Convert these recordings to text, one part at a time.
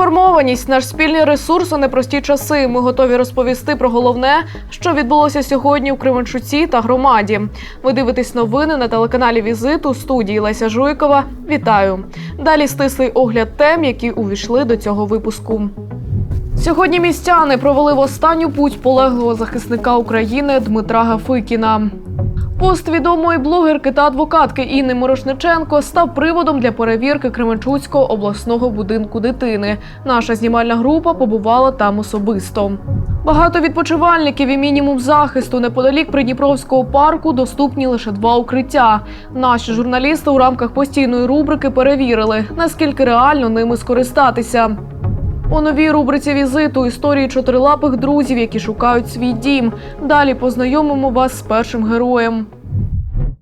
Інформованість наш спільний ресурс у непрості часи. Ми готові розповісти про головне, що відбулося сьогодні у Кременчуці та громаді. Ви дивитесь новини на телеканалі Візит у студії Леся Жуйкова. Вітаю! Далі стислий огляд тем, які увійшли до цього випуску. Сьогодні містяни провели в останню путь полеглого захисника України Дмитра Гафикіна. Пост відомої блогерки та адвокатки Інни Морошниченко став приводом для перевірки Кременчуцького обласного будинку дитини. Наша знімальна група побувала там особисто. Багато відпочивальників і мінімум захисту неподалік Придніпровського парку доступні лише два укриття. Наші журналісти у рамках постійної рубрики перевірили, наскільки реально ними скористатися. У новій рубриці візиту історії чотирилапих друзів, які шукають свій дім. Далі познайомимо вас з першим героєм.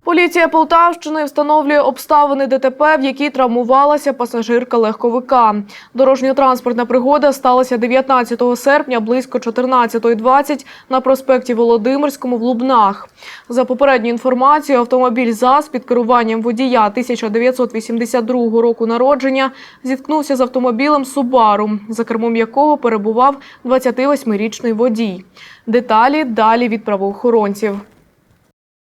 Поліція Полтавщини встановлює обставини ДТП, в якій травмувалася пасажирка легковика. Дорожньо-транспортна пригода сталася 19 серпня близько 14.20 на проспекті Володимирському в Лубнах. За попередньою інформацією, автомобіль ЗАЗ під керуванням водія 1982 року народження зіткнувся з автомобілем Субару, за кермом якого перебував 28-річний водій. Деталі далі від правоохоронців.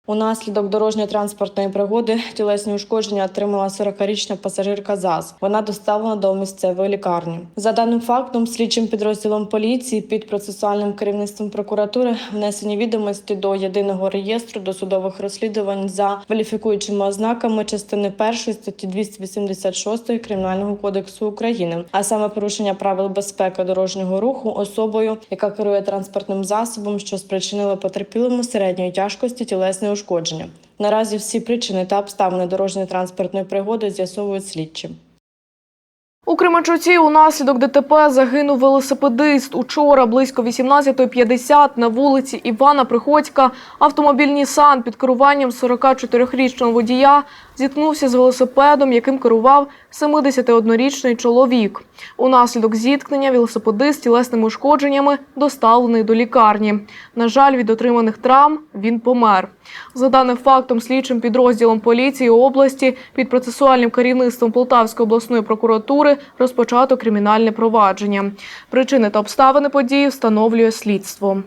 Унаслідок дорожньо-транспортної пригоди тілесні ушкодження отримала 40-річна пасажирка ЗАЗ. Вона доставлена до місцевої лікарні. За даним фактом, слідчим підрозділом поліції під процесуальним керівництвом прокуратури внесені відомості до єдиного реєстру досудових розслідувань за кваліфікуючими ознаками частини 1 статті 286 Кримінального кодексу України, а саме порушення правил безпеки дорожнього руху особою, яка керує транспортним засобом, що спричинило потерпілому середньої тяжкості тілесне ушкодження. Наразі всі причини та обставини дорожньо-транспортної пригоди з'ясовують слідчі. У Кременчуці унаслідок ДТП загинув велосипедист. Учора близько 18.50 на вулиці Івана Приходька автомобіль Нісан під керуванням 44-річного водія зіткнувся з велосипедом, яким керував 71-річний чоловік. Унаслідок зіткнення велосипедист з тілесними ушкодженнями доставлений до лікарні. На жаль, від отриманих травм він помер. За даним фактом, слідчим підрозділом поліції області під процесуальним керівництвом Полтавської обласної прокуратури розпочато кримінальне провадження. Причини та обставини події встановлює слідство.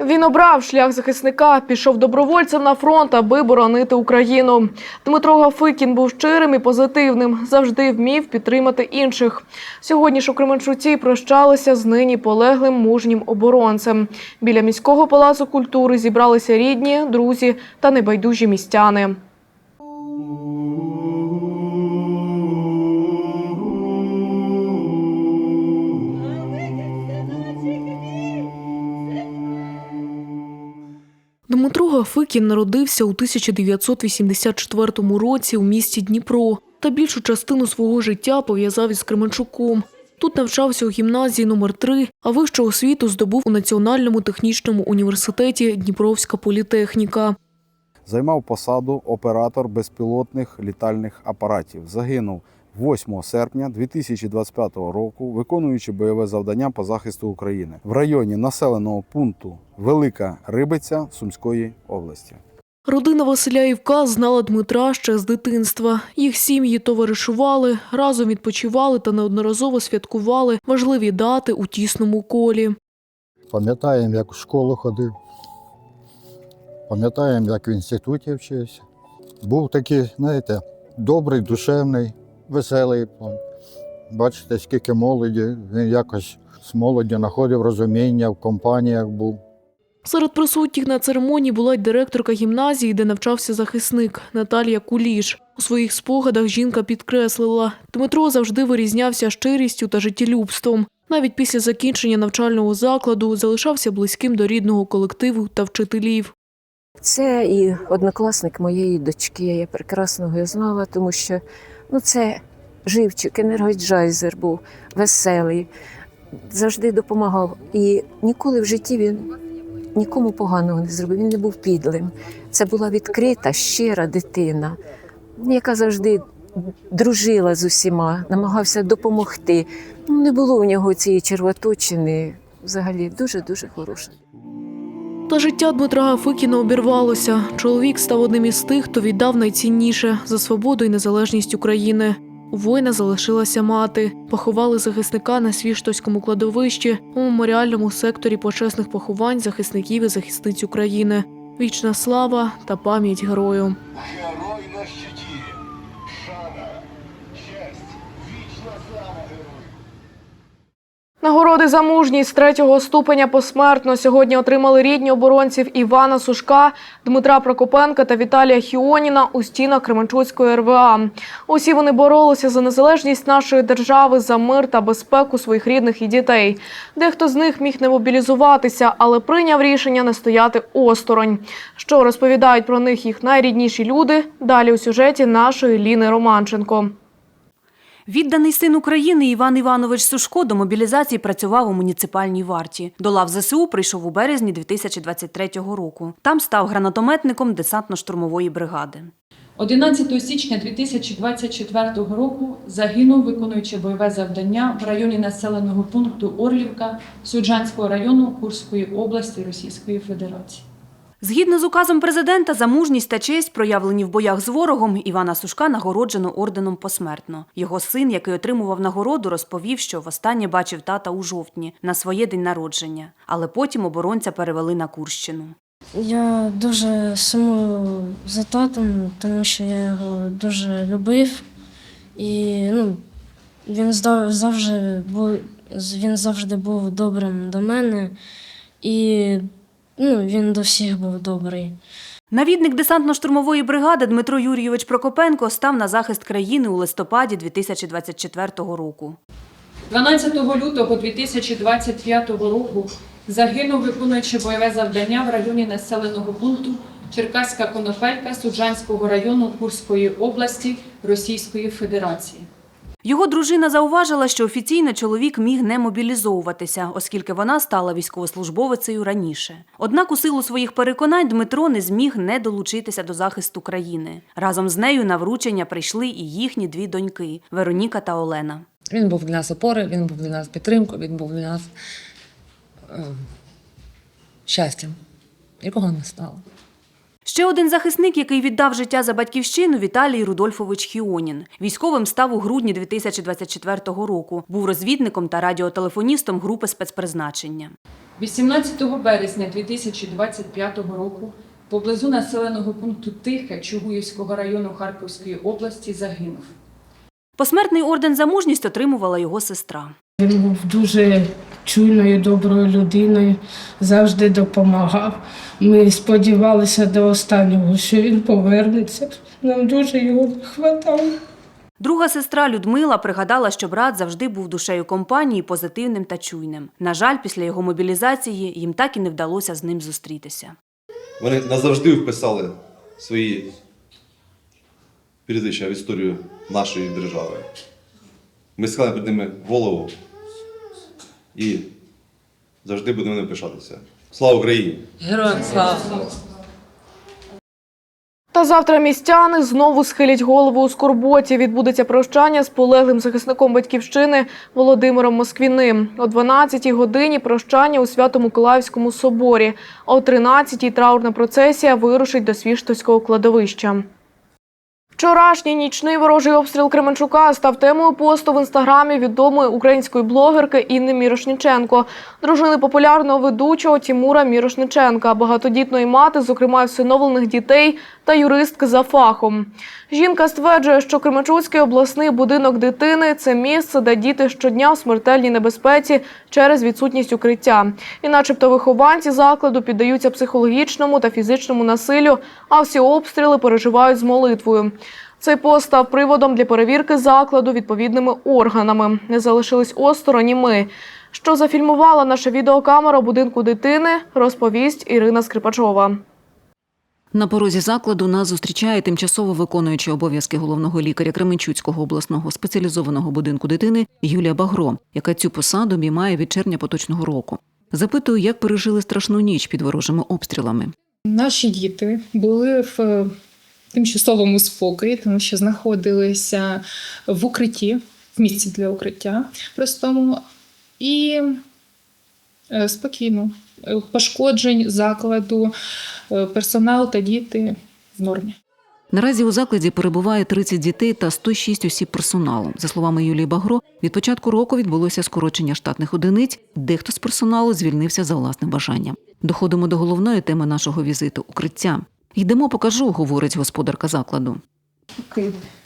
Він обрав шлях захисника, пішов добровольцем на фронт, аби боронити Україну. Дмитро Гафикін був щирим і позитивним, завжди вмів підтримати інших. Сьогодні ж у Кременчуці прощалися з нині полеглим мужнім оборонцем. Біля міського палацу культури зібралися рідні, друзі та небайдужі містяни. Дмитро Гафикін народився у 1984 році у місті Дніпро та більшу частину свого життя пов'язав із Кременчуком. Тут навчався у гімназії номер 3 а вищу освіту здобув у Національному технічному університеті Дніпровська політехніка. Займав посаду оператор безпілотних літальних апаратів. Загинув 8 серпня 2025 року, виконуючи бойове завдання по захисту України в районі населеного пункту Велика Рибиця Сумської області. Родина Василя Івка знала Дмитра ще з дитинства. Їх сім'ї товаришували, разом відпочивали та неодноразово святкували важливі дати у тісному колі. Пам'ятаємо, як в школу ходив. Пам'ятаємо, як в інституті вчився. Був такий, знаєте, добрий, душевний, веселий. Бачите, скільки молоді. Він якось з молоді знаходив розуміння, в компаніях був. Серед присутніх на церемонії була й директорка гімназії, де навчався захисник Наталія Куліш. У своїх спогадах жінка підкреслила, Дмитро завжди вирізнявся щирістю та життєлюбством. Навіть після закінчення навчального закладу залишався близьким до рідного колективу та вчителів. Це і однокласник моєї дочки. Я прекрасно його знала, тому що ну, це живчик, енергоджайзер був веселий, завжди допомагав. І ніколи в житті він нікому поганого не зробив. Він не був підлим. Це була відкрита, щира дитина, яка завжди дружила з усіма, намагався допомогти. Ну, не було у нього цієї червоточини. взагалі дуже-дуже хороша. Та життя Дмитра Гафикіна обірвалося. Чоловік став одним із тих, хто віддав найцінніше за свободу і незалежність України. У воїна залишилася мати. Поховали захисника на свіштоському кладовищі у меморіальному секторі почесних поховань захисників і захисниць України. Вічна слава та пам'ять герою. Герой на. Шана, честь, вічна слава герою. Нагороди за мужність третього ступеня посмертно сьогодні отримали рідні оборонців Івана Сушка, Дмитра Прокопенка та Віталія Хіоніна у стінах Кременчуцької РВА. Усі вони боролися за незалежність нашої держави, за мир та безпеку своїх рідних і дітей. Дехто з них міг не мобілізуватися, але прийняв рішення не стояти осторонь. Що розповідають про них їх найрідніші люди? Далі у сюжеті нашої Ліни Романченко. Відданий син України Іван Іванович Сушко до мобілізації працював у муніципальній варті. До лав ЗСУ прийшов у березні 2023 року. Там став гранатометником десантно-штурмової бригади. 11 січня 2024 року загинув, виконуючи бойове завдання в районі населеного пункту Орлівка Суджанського району Курської області Російської Федерації. Згідно з указом президента, за мужність та честь, проявлені в боях з ворогом, Івана Сушка нагороджено орденом посмертно. Його син, який отримував нагороду, розповів, що востаннє бачив тата у жовтні на своє день народження, але потім оборонця перевели на Курщину. Я дуже сумую за татом, тому що я його дуже любив. І ну, він завжди був, він завжди був добрим до мене. І ну, він до всіх був добрий. Навідник десантно-штурмової бригади Дмитро Юрійович Прокопенко став на захист країни у листопаді 2024 року. 12 лютого 2025 року загинув, виконуючи бойове завдання в районі населеного пункту Черкаська Конопелька Суджанського району Курської області Російської Федерації. Його дружина зауважила, що офіційно чоловік міг не мобілізовуватися, оскільки вона стала військовослужбовицею раніше. Однак у силу своїх переконань Дмитро не зміг не долучитися до захисту країни. Разом з нею на вручення прийшли і їхні дві доньки Вероніка та Олена. Він був для нас опорою, він був для нас підтримкою, він був для нас е, щастям, якого не стало. Ще один захисник, який віддав життя за батьківщину, Віталій Рудольфович Хіонін. Військовим став у грудні 2024 року. Був розвідником та радіотелефоністом групи спецпризначення. 18 березня 2025 року поблизу населеного пункту Тихе Чугуївського району Харківської області загинув. Посмертний орден за мужність отримувала його сестра. Він був дуже чуйною, доброю людиною, завжди допомагав. Ми сподівалися до останнього, що він повернеться. Нам дуже його не хватало. Друга сестра Людмила пригадала, що брат завжди був душею компанії, позитивним та чуйним. На жаль, після його мобілізації їм так і не вдалося з ним зустрітися. Вони назавжди вписали свої прізвища в історію нашої держави. Ми схилимо перед ними голову і завжди будемо ними пишатися. Слава Україні! Героям слава! Та завтра містяни знову схилять голову у скорботі. Відбудеться прощання з полеглим захисником батьківщини Володимиром Москвіним. О 12-й годині прощання у Свято-Миколаївському соборі. О 13-й траурна процесія вирушить до Свіштовського кладовища. Вчорашній нічний ворожий обстріл Кременчука став темою посту в інстаграмі відомої української блогерки Інни Мірошниченко, дружини популярного ведучого Тімура Мірошниченка, багатодітної мати, зокрема всиновлених дітей та юристки за фахом. Жінка стверджує, що Кременчуцький обласний будинок дитини це місце, де діти щодня в смертельній небезпеці через відсутність укриття. І, начебто, вихованці закладу піддаються психологічному та фізичному насиллю, а всі обстріли переживають з молитвою. Цей пост став приводом для перевірки закладу відповідними органами. Не залишились осторонь ми. Що зафільмувала наша відеокамера будинку дитини, розповість Ірина Скрипачова. На порозі закладу нас зустрічає тимчасово виконуючий обов'язки головного лікаря Кременчуцького обласного спеціалізованого будинку дитини Юлія Багро, яка цю посаду обіймає від червня поточного року. Запитую, як пережили страшну ніч під ворожими обстрілами. Наші діти були в е, тимчасовому спокої, тому що знаходилися в укритті, в місці для укриття простому. І Е, Спокійно. Е, Пошкоджень закладу, е, персонал та діти в нормі. Наразі у закладі перебуває 30 дітей та 106 осіб персоналу. За словами Юлії Багро, від початку року відбулося скорочення штатних одиниць. Дехто з персоналу звільнився за власним бажанням. Доходимо до головної теми нашого візиту укриття. Йдемо, покажу, говорить господарка закладу.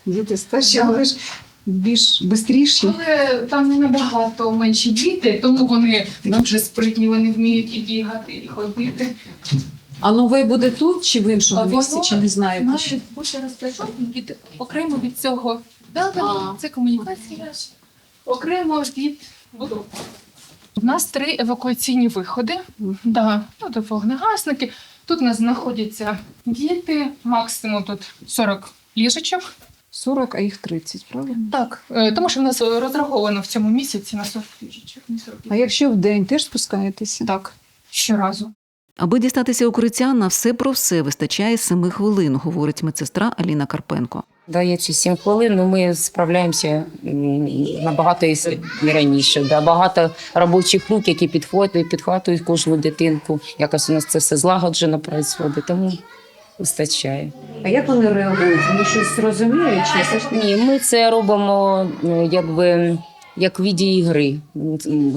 Діти старші, але ж більш швидші. Але там не набагато менші діти, тому вони дуже спритні, вони вміють і бігати, і ходити. А новий буде тут чи в іншому місці, чи не знаєте? Наші більше розташовані від окремо від цього. Да, це комунікація. Окремо від будинку. У нас три евакуаційні виходи. Да, ну, до вогнегасники. Тут у нас знаходяться діти, максимум тут 40 ліжечок. 40, а їх 30, правильно? Так, е, тому що в нас розраховано в цьому місяці на 40 ліжечок. не 40 А якщо в день теж спускаєтеся? Так, щоразу. Аби дістатися укриття, на все про все вистачає 7 хвилин, говорить медсестра Аліна Карпенко. Дається 7 хвилин, ну ми справляємося набагато і і раніше. Да. Багато робочих рук, які підходять, підхватують кожну дитинку. Якось у нас це все злагоджено працює, тому вистачає. А як вони реагують? Вони щось розуміють? Чи? Ні, ми це робимо е, якби як відії віді ігри.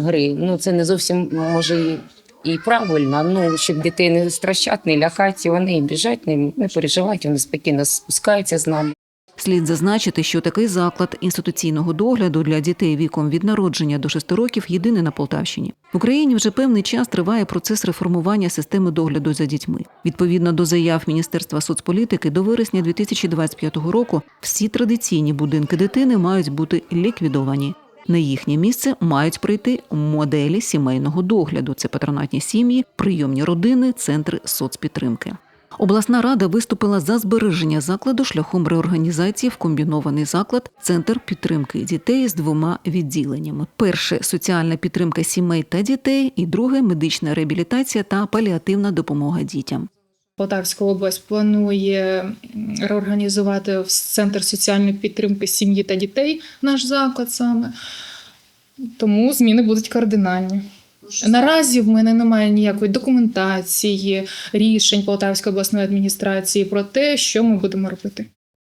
Гри. Ну це не зовсім може і. Правильно, ну щоб дітей не стращати, не лякати, вони біжать, не переживають, вони спокійно спускаються з нами. Слід зазначити, що такий заклад інституційного догляду для дітей віком від народження до 6 років єдиний на Полтавщині. В Україні вже певний час триває процес реформування системи догляду за дітьми. Відповідно до заяв Міністерства соцполітики, до вересня 2025 року всі традиційні будинки дитини мають бути ліквідовані. На їхнє місце мають прийти моделі сімейного догляду: це патронатні сім'ї, прийомні родини, центри соцпідтримки. Обласна рада виступила за збереження закладу шляхом реорганізації в комбінований заклад Центр підтримки дітей з двома відділеннями: перше соціальна підтримка сімей та дітей, і друге медична реабілітація та паліативна допомога дітям. Полтавська область планує реорганізувати в центр соціальної підтримки сім'ї та дітей наш заклад саме. Тому зміни будуть кардинальні. Наразі в мене немає ніякої документації, рішень Полтавської обласної адміністрації про те, що ми будемо робити.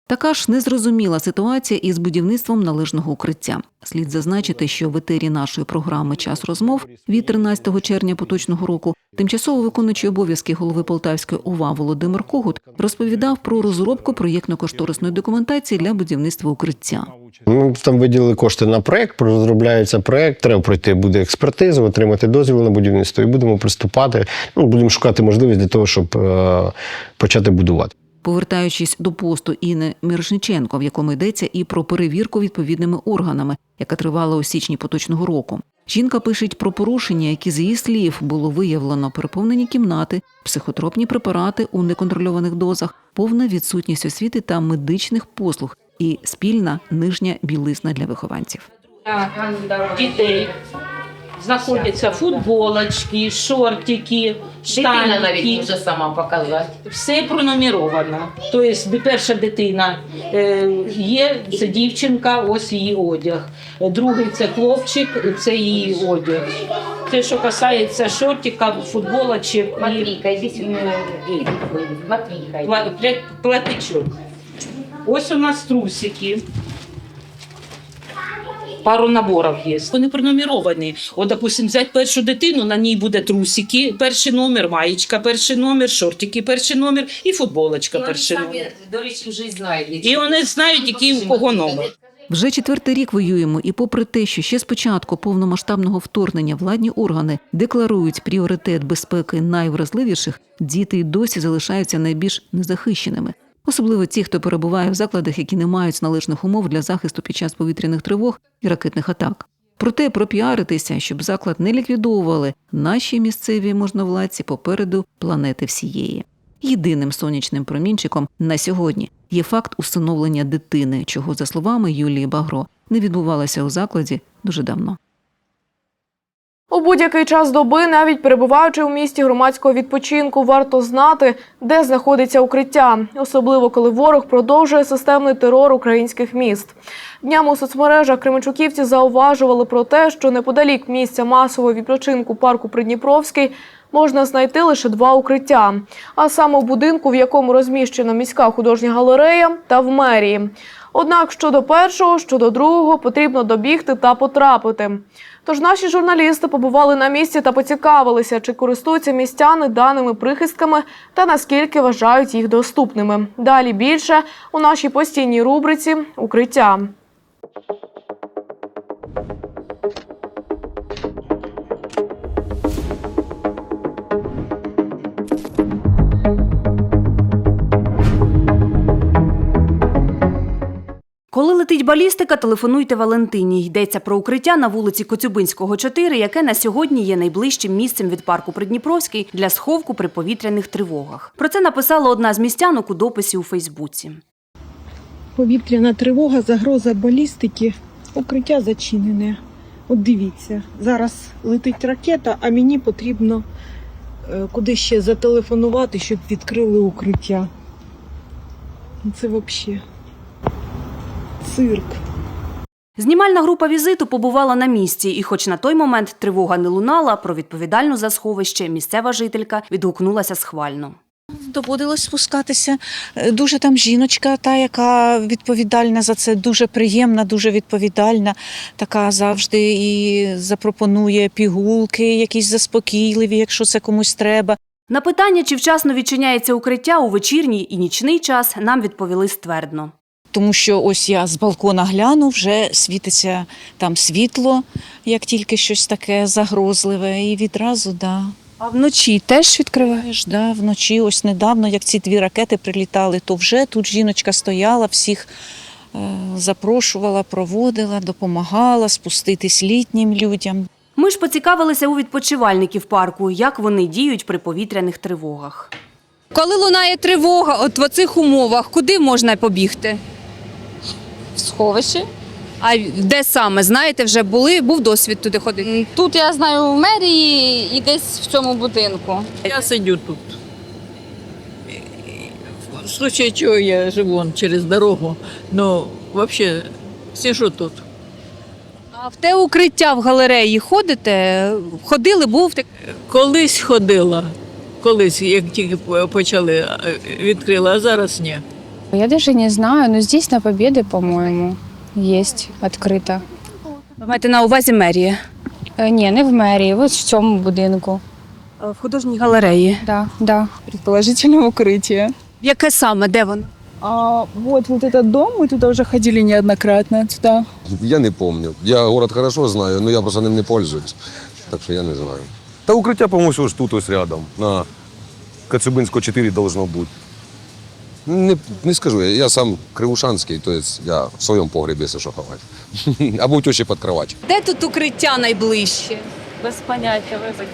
Така ж незрозуміла ситуація із будівництвом належного укриття. Слід зазначити, що в етері нашої програми Час розмов від 13 червня поточного року тимчасово виконуючий обов'язки голови Полтавської ОВА Володимир Когут розповідав про розробку проєктно-кошторисної документації для будівництва укриття. Ми там виділили кошти на проект, розробляється проект, треба пройти буде експертизу, отримати дозвіл на будівництво і будемо приступати. Ну, будемо шукати можливість для того, щоб е, почати будувати. Повертаючись до посту Інни Мірошниченко, в якому йдеться і про перевірку відповідними органами, яка тривала у січні поточного року. Жінка пише про порушення, які з її слів було виявлено переповнені кімнати, психотропні препарати у неконтрольованих дозах, повна відсутність освіти та медичних послуг і спільна нижня білизна для вихованців. дітей знаходяться футболочки, шортики, Дитина навіть штаники. може сама показати. Все пронумеровано. Тобто перша дитина е, є, це дівчинка, ось її одяг. Другий це хлопчик, це її одяг. Те, що касається шортика, футболочок і Матвійка, іди сюди. Матвійка. пла- пля- платичок. Ось у нас трусики. Пару наборів є. Вони пронумеровані. От, допустим, взяти першу дитину, на ній буде трусики, перший номер, маєчка, перший номер, шортики, перший номер і футболочка, перший номер. До речі, вже знають. І вони знають, який у кого номер. Вже четвертий рік воюємо, і попри те, що ще з початку повномасштабного вторгнення владні органи декларують пріоритет безпеки найвразливіших, діти й досі залишаються найбільш незахищеними. Особливо ті, хто перебуває в закладах, які не мають належних умов для захисту під час повітряних тривог і ракетних атак. Проте пропіаритися, щоб заклад не ліквідовували наші місцеві можновладці попереду планети всієї. Єдиним сонячним промінчиком на сьогодні є факт усиновлення дитини, чого, за словами Юлії Багро, не відбувалося у закладі дуже давно. У будь-який час доби, навіть перебуваючи у місті громадського відпочинку, варто знати, де знаходиться укриття, особливо коли ворог продовжує системний терор українських міст. Днями у соцмережах кременчуківці зауважували про те, що неподалік місця масового відпочинку парку Придніпровський можна знайти лише два укриття, а саме в будинку, в якому розміщена міська художня галерея, та в мерії. Однак щодо першого, щодо другого потрібно добігти та потрапити. Тож наші журналісти побували на місці та поцікавилися, чи користуються містяни даними прихистками та наскільки вважають їх доступними. Далі більше у нашій постійній рубриці Укриття. Коли летить балістика, телефонуйте Валентині. Йдеться про укриття на вулиці Коцюбинського, 4, яке на сьогодні є найближчим місцем від парку Придніпровський для сховку при повітряних тривогах. Про це написала одна з містянок у дописі у Фейсбуці. Повітряна тривога, загроза балістики, укриття зачинене. От дивіться, зараз летить ракета, а мені потрібно е, куди ще зателефонувати, щоб відкрили укриття. Це взагалі цирк. Знімальна група візиту побувала на місці, і, хоч на той момент тривога не лунала, про відповідальну за сховище місцева жителька відгукнулася схвально. Доводилось спускатися. Е, Дуже там жіночка, та яка відповідальна за це, дуже приємна, дуже відповідальна. Така завжди і запропонує пігулки, якісь заспокійливі, якщо це комусь треба. На питання, чи вчасно відчиняється укриття у вечірній і нічний час, нам відповіли ствердно. Тому що ось я з балкона гляну, вже світиться там світло, як тільки щось таке загрозливе, і відразу да. А вночі теж відкриваєш? Да, вночі, ось недавно, як ці дві ракети прилітали, то вже тут жіночка стояла, всіх е, запрошувала, проводила, допомагала спуститись літнім людям. Ми ж поцікавилися у відпочивальників парку, як вони діють при повітряних тривогах. Коли лунає тривога, от в оцих умовах, куди можна побігти? В сховище. А де саме? Знаєте, вже були, був досвід туди ходити? Тут я знаю в мерії і десь в цьому будинку. Я сидю тут. В случае чего я живу вон через дорогу, но вообще сижу тут. А в те укриття в галереї ходите? Ходили, був так. Колись ходила, колись, як тільки почали, е, відкрила, а зараз ні. Я даже не знаю, но здесь на Победы, по-моему, есть открыто. Ви маєте на увазі мерія? Е, Ні, не в мерії, ось в цьому будинку. В художній галереї. Да, да. Предположительно укрытие. Яке саме? Де воно? А вот, вот этот дом, мы туда уже ходили неоднократно. Туда. Я не помню. Я город хорошо знаю, но я просто ним не пользуюсь. Так що я не знаю. Та укриття, по-моєму, ось тут ось рядом. На Коцюбинського 4 должно бути. Не, не скажу, я, я сам кривушанський, то есть я в своєму погребі, що ховати. Або тещі під кровать. Де тут укриття найближче? Без поняття, вибачте.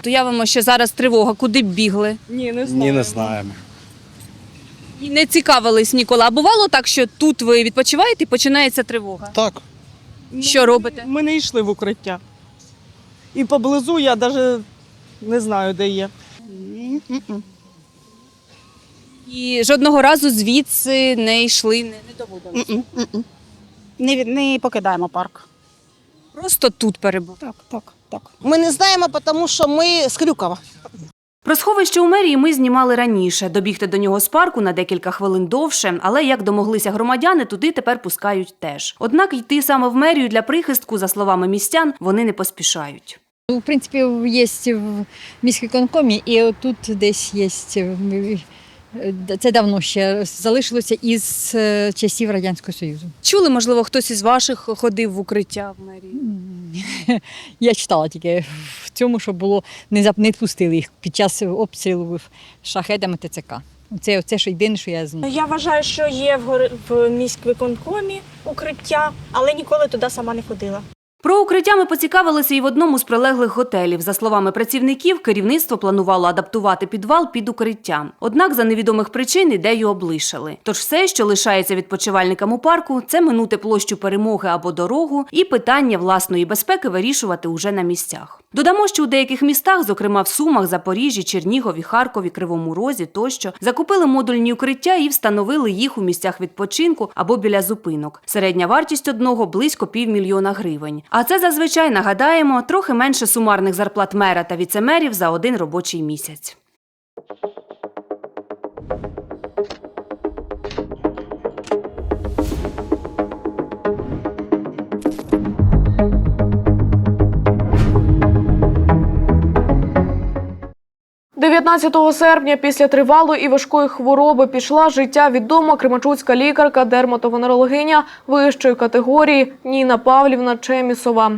То явимо, що зараз тривога. Куди б бігли? Ні, не Ні, не знаємо. І не цікавились ніколи. А бувало так, що тут ви відпочиваєте і починається тривога? Так. Що робите? Ми не йшли в укриття. І поблизу я навіть не знаю, де є. І жодного разу звідси не йшли, не, не доводилось. Не, від- не покидаємо парк. Просто тут перебув. Так, так, так. Ми не знаємо, тому що ми з Крюкова. Про сховище у мерії ми знімали раніше. Добігти до нього з парку на декілька хвилин довше, але як домоглися громадяни, туди тепер пускають теж. Однак йти саме в мерію для прихистку, за словами містян, вони не поспішають. В принципі, є в міськвиконкомі, і тут десь є. Це давно ще залишилося із е, часів Радянського Союзу. Чули, можливо, хтось із ваших ходив в укриття в мерії? Я читала тільки в цьому, що було не зап- не пустили їх під час обстрілу шахедами ТЦК. Це, це що єдине, що я знаю. Я вважаю, що є в, гори- в міськвиконкомі укриття, але ніколи туди сама не ходила. Про укриття ми поцікавилися і в одному з прилеглих готелів. За словами працівників, керівництво планувало адаптувати підвал під укриття. Однак за невідомих причин ідею облишили. Тож все, що лишається відпочивальникам у парку, це минути площу перемоги або дорогу, і питання власної безпеки вирішувати уже на місцях. Додамо, що у деяких містах, зокрема в Сумах, Запоріжжі, Чернігові, Харкові, Кривому Розі тощо, закупили модульні укриття і встановили їх у місцях відпочинку або біля зупинок. Середня вартість одного близько півмільйона гривень. А це зазвичай нагадаємо трохи менше сумарних зарплат мера та віцемерів за один робочий місяць. 19 серпня після тривалої і важкої хвороби пішла життя відома кремачуцька лікарка, дерматовенерологиня вищої категорії Ніна Павлівна Чемісова.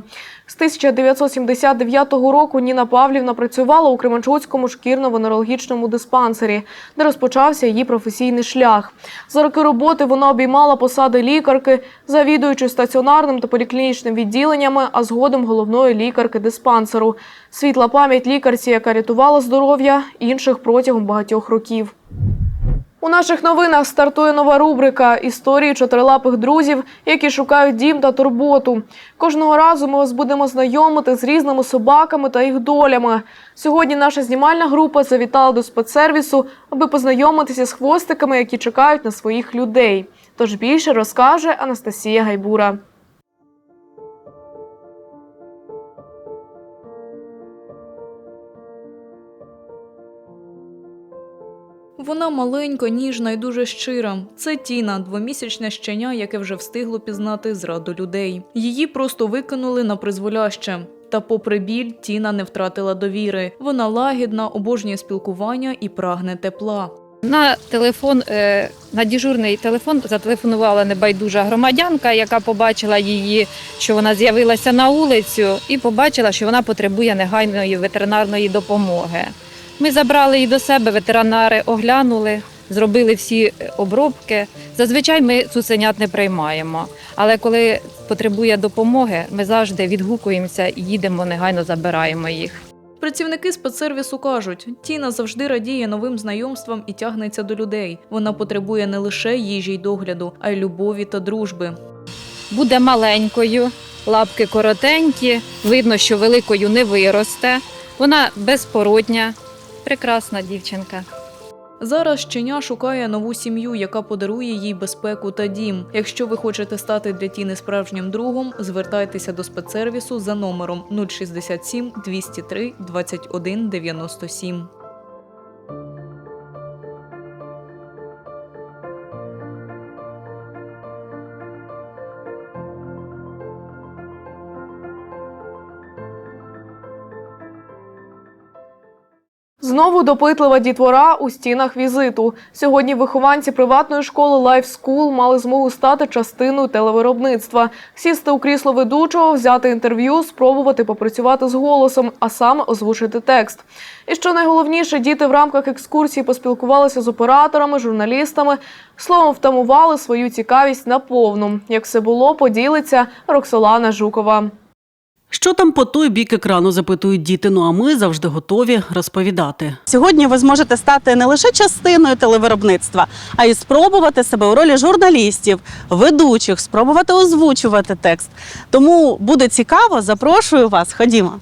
З 1979 року Ніна Павлівна працювала у Кременчуцькому шкірно-венерологічному диспансері, де розпочався її професійний шлях. За роки роботи вона обіймала посади лікарки, завідуючи стаціонарним та поліклінічним відділеннями, а згодом головної лікарки диспансеру. Світла пам'ять лікарці, яка рятувала здоров'я інших протягом багатьох років. У наших новинах стартує нова рубрика Історії чотирилапих друзів, які шукають дім та турботу. Кожного разу ми вас будемо знайомити з різними собаками та їх долями. Сьогодні наша знімальна група завітала до спецсервісу, аби познайомитися з хвостиками, які чекають на своїх людей. Тож більше розкаже Анастасія Гайбура. Вона маленька, ніжна і дуже щира. Це Тіна, двомісячне щеня, яке вже встигло пізнати зраду людей. Її просто викинули на призволяще. Та, попри біль, Тіна не втратила довіри. Вона лагідна, обожнює спілкування і прагне тепла. На телефон, е, на дежурний телефон зателефонувала небайдужа громадянка, яка побачила її, що вона з'явилася на вулицю, і побачила, що вона потребує негайної ветеринарної допомоги. Ми забрали її до себе, ветеринари оглянули, зробили всі обробки. Зазвичай ми цуценят не приймаємо, але коли потребує допомоги, ми завжди відгукуємося і їдемо, негайно забираємо їх. Працівники спецсервісу кажуть, Тіна завжди радіє новим знайомствам і тягнеться до людей. Вона потребує не лише їжі й догляду, а й любові та дружби. Буде маленькою, лапки коротенькі, видно, що великою не виросте. Вона безпородня, прекрасна дівчинка. Зараз щеня шукає нову сім'ю, яка подарує їй безпеку та дім. Якщо ви хочете стати для Тіни справжнім другом, звертайтеся до спецсервісу за номером 067 203 21 97. Знову допитлива дітвора у стінах візиту. Сьогодні вихованці приватної школи Life School мали змогу стати частиною телевиробництва, сісти у крісло ведучого, взяти інтерв'ю, спробувати попрацювати з голосом, а саме озвучити текст. І що найголовніше, діти в рамках екскурсії поспілкувалися з операторами, журналістами, словом, втамували свою цікавість наповну. Як все було, поділиться Роксолана Жукова. Що там по той бік екрану запитують діти? Ну а ми завжди готові розповідати. Сьогодні ви зможете стати не лише частиною телевиробництва, а й спробувати себе у ролі журналістів, ведучих, спробувати озвучувати текст. Тому буде цікаво, запрошую вас. Ходімо.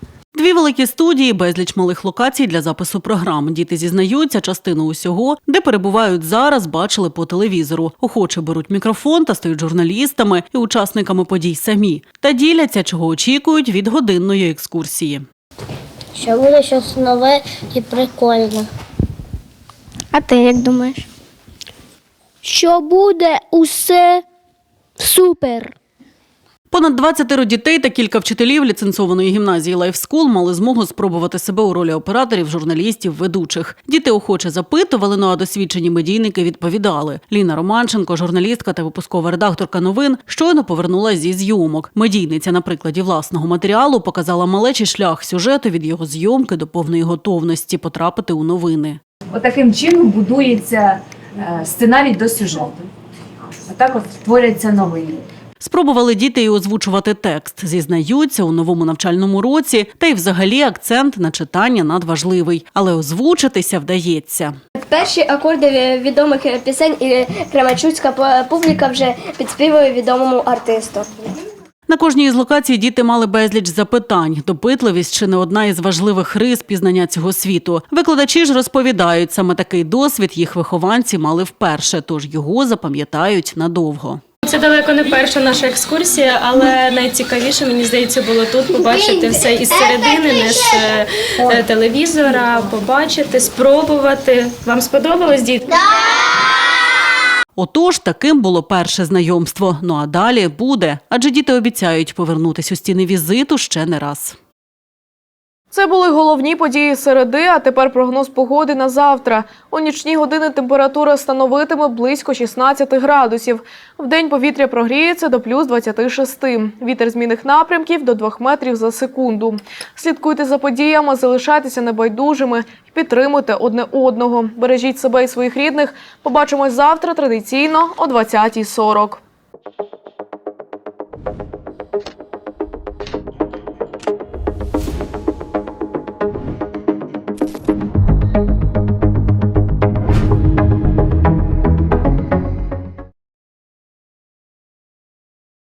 Дві великі студії, безліч малих локацій для запису програм. Діти зізнаються, частину усього, де перебувають зараз, бачили по телевізору. Охоче беруть мікрофон та стають журналістами і учасниками подій самі. Та діляться, чого очікують від годинної екскурсії. Що буде щось нове і прикольне. А ти як думаєш? Що буде усе супер. Понад 20 дітей та кілька вчителів ліцензованої гімназії School мали змогу спробувати себе у ролі операторів, журналістів, ведучих. Діти охоче запитували, ну а досвідчені медійники відповідали. Ліна Романченко, журналістка та випускова редакторка новин, щойно повернулася зі зйомок. Медійниця на прикладі власного матеріалу показала малечий шлях сюжету від його зйомки до повної готовності потрапити у новини. Отаким чином будується е, сценарій до сюжету. Отак от створюються новини. Спробували діти і озвучувати текст. Зізнаються у новому навчальному році, та й взагалі акцент на читання надважливий. Але озвучитися вдається. Перші акорди відомих пісень і кременчуцька публіка вже підспівує відомому артисту. На кожній із локацій діти мали безліч запитань. Допитливість чи не одна із важливих рис пізнання цього світу. Викладачі ж розповідають, саме такий досвід їх вихованці мали вперше, тож його запам'ятають надовго. Це далеко не перша наша екскурсія, але найцікавіше мені здається було тут побачити все із середини, не з е, телевізора, побачити, спробувати. Вам сподобалось дітки? Отож, таким було перше знайомство. Ну а далі буде, адже діти обіцяють повернутись у стіни візиту ще не раз. Це були головні події середи, а тепер прогноз погоди на завтра. У нічні години температура становитиме близько 16 градусів. Вдень повітря прогріється до плюс 26. Вітер змінних напрямків до 2 метрів за секунду. Слідкуйте за подіями, залишайтеся небайдужими і підтримуйте одне одного. Бережіть себе і своїх рідних. Побачимось завтра традиційно о 20.40.